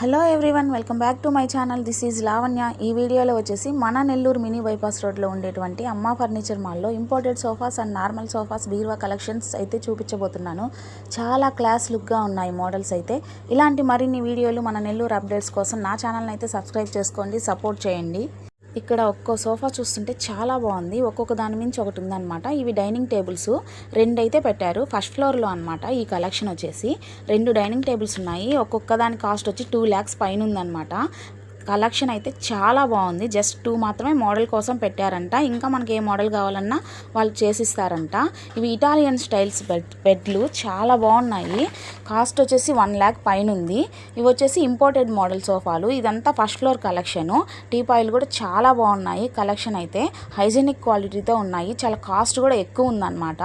Hello everyone welcome back to my channel. This is Lavanya. ఈ వీడియోలో వచ్చేసి మన నెల్లూరు మినీ బైపాస్ రోడ్లో ఉండేటువంటి అమ్మ ఫర్నిచర్ మాల్లో imported sofas and normal sofas బీరువా కలెక్షన్స్ అయితే చూపించబోతున్నాను. చాలా క్లాస్ లుక్గా ఉన్నాయి మోడల్స్ అయితే. ఇలాంటి మరిన్ని వీడియోలు మన నెల్లూరు అప్డేట్స్ కోసం నా ఛానల్ని అయితే సబ్స్క్రైబ్ చేసుకోండి సపోర్ట్ చేయండి. ఇక్కడ ఒక్కో సోఫా చూస్తుంటే చాలా బాగుంది. ఒక్కొక్క దాని మించి ఒకటి ఉందన్నమాట. ఇవి డైనింగ్ టేబుల్స్. రెండు అయితే పెట్టారు. ఫస్ట్ ఫ్లోర్లో అనమాట ఈ కలెక్షన్ వచ్చేసి. రెండు డైనింగ్ టేబుల్స్ ఉన్నాయి. ఒక్కొక్క దాని కాస్ట్ వచ్చి టూ ల్యాక్స్ పైన ఉందన్నమాట. కలెక్షన్ అయితే చాలా బాగుంది. జస్ట్ టూ మాత్రమే మోడల్ కోసం పెట్టారంట. ఇంకా మనకి ఏ మోడల్ కావాలన్నా వాళ్ళు చేసిస్తారంట. ఇవి ఇటాలియన్ స్టైల్స్ బెడ్ బెడ్లు చాలా బాగున్నాయి. కాస్ట్ వచ్చేసి వన్ ల్యాక్ పైన ఉంది ఇవి వచ్చేసి ఇంపోర్టెడ్ మోడల్ సోఫాలు. ఇదంతా ఫస్ట్ ఫ్లోర్ కలెక్షను. టీపాయిలు కూడా చాలా బాగున్నాయి. కలెక్షన్ అయితే హైజీనిక్ క్వాలిటీతో ఉన్నాయి. చాలా కాస్ట్ కూడా ఎక్కువ ఉందన్నమాట.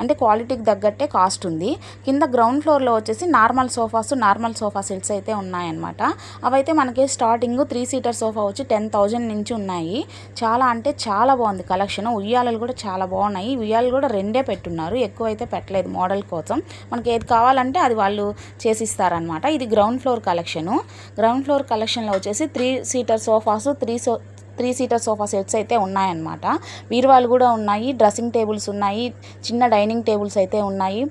అంటే క్వాలిటీకి తగ్గట్టే కాస్ట్ ఉంది. కింద గ్రౌండ్ ఫ్లోర్లో వచ్చేసి normal sofas normal sofa sets అయితే ఉన్నాయన్నమాట. అవైతే మనకి స్టార్టింగ్ త్రీ సీటర్ సోఫా వచ్చి టెన్ థౌజండ్ నుంచి ఉన్నాయి. చాలా అంటే చాలా బాగుంది కలెక్షన్. ఉయ్యాలలు కూడా చాలా బాగున్నాయి. ఉయ్యాలు కూడా రెండే పెట్టున్నారు. ఎక్కువ అయితే పెట్టలేదు మోడల్ కోసం. మనకి ఏది కావాలంటే అది వాళ్ళు చేసిస్తారనమాట ఇది ground floor collection. Ground floor కలెక్షన్లో వచ్చేసి three seater sofas three so three seater sofa sets అయితే ఉన్నాయన్నమాట. బీరువాలు కూడా ఉన్నాయి. డ్రెస్సింగ్ టేబుల్స్ ఉన్నాయి. చిన్న డైనింగ్ టేబుల్స్ అయితే ఉన్నాయి.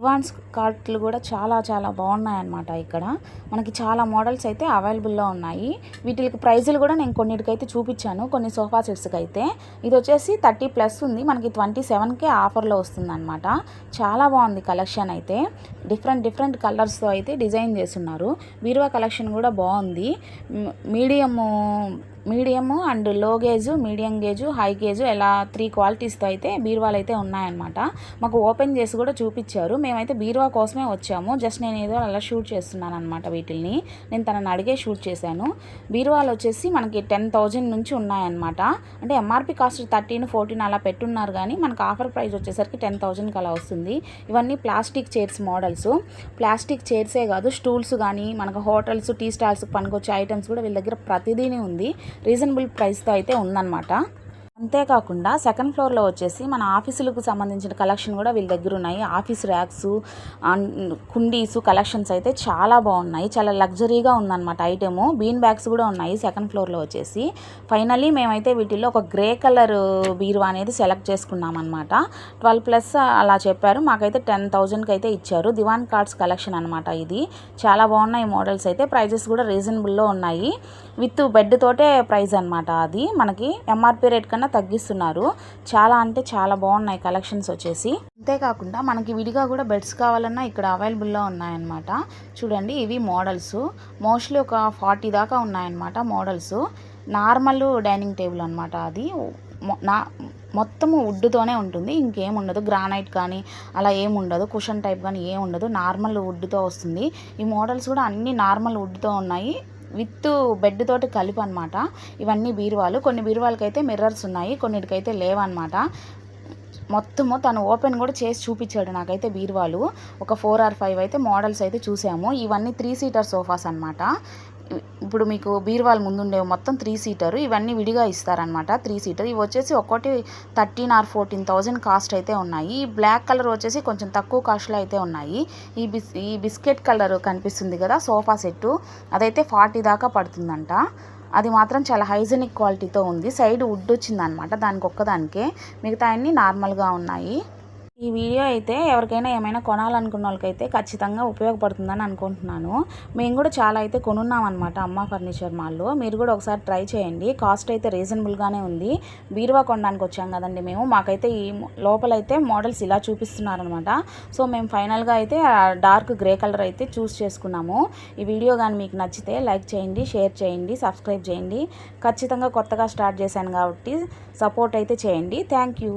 అడ్వాన్స్ కార్ట్లు కూడా చాలా చాలా బాగున్నాయి అన్నమాట ఇక్కడ. మనకి చాలా మోడల్స్ అయితే అవైలబుల్లో ఉన్నాయి. వీటికి ప్రైజులు కూడా నేను కొన్నిటికైతే చూపించాను. కొన్ని సోఫా సెట్స్కి అయితే ఇది వచ్చేసి థర్టీ ప్లస్ ఉంది. మనకి ట్వంటీ సెవెన్కే ఆఫర్లో వస్తుంది అనమాట చాలా బాగుంది కలెక్షన్ అయితే. డిఫరెంట్ డిఫరెంట్ కలర్స్తో అయితే డిజైన్ చేస్తున్నారు. బీరువా కలెక్షన్ కూడా బాగుంది. Medium medium అండ్లో gauge medium gauge high gauge ఎలా త్రీ క్వాలిటీస్తో అయితే బీరువాలు అయితే ఉన్నాయన్నమాట. మాకు ఓపెన్ చేసి కూడా చూపించారు. మేమైతే బీరువా కోసమే వచ్చాము. జస్ట్ నేను ఏదో అలా షూట్ చేస్తున్నాను అనమాట వీటిల్ని. నేను తనని అడిగే షూట్ చేశాను. బీరువాలు వచ్చేసి మనకి టెన్ థౌజండ్ నుంచి ఉన్నాయన్నమాట. అంటే ఎంఆర్పి కాస్ట్ థర్టీన్ ఫోర్టీన్ అలా పెట్టున్నారు కానీ మనకు ఆఫర్ ప్రైస్ వచ్చేసరికి టెన్ థౌజండ్కి అలా వస్తుంది. ఇవన్నీ ప్లాస్టిక్ చైర్స్ మోడల్స్ ప్లాస్టిక్ చైర్సే కాదు స్టూల్స్ కానీ మనకు హోటల్స్ టీ స్టాల్స్ పనికొచ్చే ఐటమ్స్ కూడా వీళ్ళ దగ్గర ప్రతిదీని ఉంది. రీజనబుల్ ప్రైస్తో అయితే ఉందన్నమాట. అంతేకాకుండా సెకండ్ ఫ్లోర్లో వచ్చేసి మన ఆఫీసులకు సంబంధించిన కలెక్షన్ కూడా వీళ్ళ దగ్గర ఉన్నాయి. ఆఫీస్ ర్యాక్స్ కుండీస్ కలెక్షన్స్ అయితే చాలా బాగున్నాయి. చాలా లగ్జరీగా ఉందన్నమాట ఐటెము. బీన్ బ్యాగ్స్ కూడా ఉన్నాయి సెకండ్ ఫ్లోర్లో వచ్చేసి. ఫైనల్లీ మేమైతే వీటిల్లో ఒక గ్రే కలర్ బీరువా అనేది సెలెక్ట్ చేసుకున్నాం అనమాట ట్వెల్వ్ ప్లస్ అలా చెప్పారు. మాకైతే టెన్ థౌజండ్కి అయితే ఇచ్చారు. దివాన్ కార్డ్స్ కలెక్షన్ అనమాట ఇది. చాలా బాగున్నాయి మోడల్స్ అయితే. ప్రైజెస్ కూడా రీజనబుల్లో ఉన్నాయి. విత్ బెడ్ తోటే ప్రైస్ అనమాట అది. మనకి ఎంఆర్పి రేట్ కన్నా తగ్గిస్తున్నారు. చాలా అంటే చాలా బాగున్నాయి కలెక్షన్స్ వచ్చేసి. అంతేకాకుండా మనకి విడిగా కూడా బెడ్స్ కావాలన్నా ఇక్కడ అవైలబుల్లో ఉన్నాయన్నమాట. చూడండి ఇవి మోడల్స్. మోస్ట్లీ ఒక ఫార్టీ దాకా ఉన్నాయన్నమాట మోడల్స్. నార్మల్ డైనింగ్ టేబుల్ అనమాట అది. నా మొత్తము వుడ్తోనే ఉంటుంది. ఇంకేం ఉండదు. గ్రానైట్ కానీ అలా ఏం ఉండదు. కుషన్ టైప్ కానీ ఏం ఉండదు. నార్మల్ వుడ్తో వస్తుంది. ఈ మోడల్స్ కూడా అన్నీ నార్మల్ వుడ్తో ఉన్నాయి. విత్ బెడ్ తోటి కలిపి అనమాట ఇవన్నీ బీరువాలు. కొన్ని బీరువాలకి అయితే మిర్రర్స్ ఉన్నాయి కొన్నిటికైతే లేవన్నమాట మొత్తము తను ఓపెన్ కూడా చేసి చూపించాడు నాకైతే బీరువాలు. ఒక ఫోర్ ఆర్ ఫైవ్ అయితే మోడల్స్ అయితే చూసాము. ఇవన్నీ త్రీ సీటర్ సోఫాస్ అనమాట ఇప్పుడు మీకు బీర్వాల్ ముందుండే మొత్తం త్రీ సీటర్ ఇవన్నీ విడిగా ఇస్తారనమాట త్రీ సీటర్ ఇవి వచ్చేసి ఒక్కటి thirteen or fourteen thousand cost అయితే ఉన్నాయి. ఈ బ్లాక్ కలర్ వచ్చేసి కొంచెం తక్కువ కాస్ట్లో అయితే ఉన్నాయి. ఈ బిస్ ఈ బిస్కెట్ కలర్ కనిపిస్తుంది కదా సోఫా సెట్టు అదైతే ఫార్టీ దాకా పడుతుందంట. అది మాత్రం చాలా హైజెనిక్ క్వాలిటీతో ఉంది. సైడ్ వుడ్ వచ్చిందనమాట దానికి ఒక్కదానికే మిగతా అన్నీ నార్మల్గా ఉన్నాయి. ఈ వీడియో అయితే ఎవరికైనా ఏమైనా కొనాలనుకున్న వాళ్ళకైతే ఖచ్చితంగా ఉపయోగపడుతుందని అనుకుంటున్నాను. మేము కూడా చాలా అయితే కొనున్నాం అనమాట అమ్మ ఫర్నిచర్ మాల్లో. మీరు కూడా ఒకసారి ట్రై చేయండి. కాస్ట్ అయితే రీజనబుల్గానే ఉంది. బీరువా కొనడానికి వచ్చాం కదండి మేము. మాకైతే ఈ లోపలైతే మోడల్స్ ఇలా చూపిస్తున్నారనమాట సో మేము ఫైనల్గా అయితే డార్క్ గ్రే కలర్ అయితే చూస్ చేసుకున్నాము. ఈ వీడియో కానీ మీకు నచ్చితే లైక్ చేయండి షేర్ చేయండి సబ్స్క్రైబ్ చేయండి. ఖచ్చితంగా కొత్తగా స్టార్ట్ చేశాను కాబట్టి సపోర్ట్ అయితే చేయండి. Thank you.